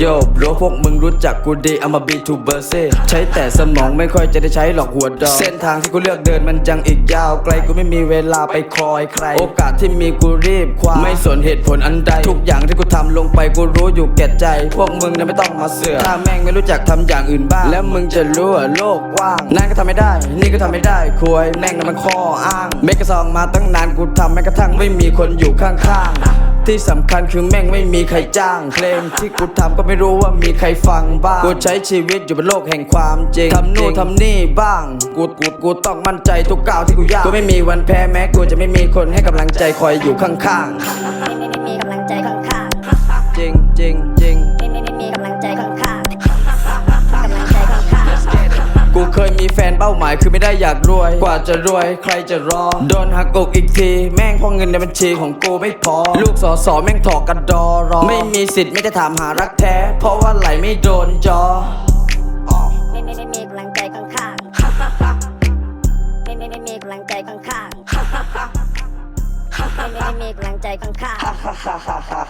รู้พวกมึงรู้จักกูดีเอามาบีทูเบอร์เซ่ใช้แต่สมองไม่ค่อยจะได้ใช้หรอกหัวดอกเส้นทางที่กูเลือกเดินมันจังอีกยาวไกลกูไม่มีเวลาไปคอยใคร โอกาสที่มีกูรีบคว้าไม่สนเหตุผลอันใด ทุกอย่างที่กูทำลงไปกูรู้อยู่แก่ใจ พวกมึงเนี่ยไม่ต้องมาเสือกถ้าแม่งไม่รู้จักทำอย่างอื่นบ้าง แล้วมึงจะรู้ว่าโลกกว้างนั่นก็ทำไม่ได้ นี่ก็ทำไม่ได้ควยแม่งนั่นมันข้ออ้างเมกะซองมาตั้งนานกูทำแม้กระทั่งไม่มีคนอยู่ข้างๆ ที่สำคัญคือแม่งไม่มีใครจ้างเพลงที่กูทำก็ไม่รู้ว่ามีใครฟังบ้าง กูใช้ชีวิตอยู่บนโลกแห่งความจริงทำนู่นทำนี่บ้าง กูกูกูต้องมั่นใจทุกก้าวที่กูย่างกูไม่มีวันแพ้แม้กูจะไม่มีคนให้กำลังใจคอยอยู่ข้างไป้าหมายคือไม่ได้อยากรวย กว่าจะรวยใครจะรอ โดนหักอกอีกที แม่งเพราะเงินในบัญชีของกูไม่พอ ลูกสอสอแม่งถอกกระดอรอ ไม่มีสิทธิ์ไม่ได้ถามหารักแท้ เพราะว่าไหลไม่โดนจอ ไม่ไม่ไม่มีกำลังใจข้างๆ ไม่ไม่ไม่มีกำลังใจข้างๆ ไม่ไม่ไม่มีกำลังใจข้างๆ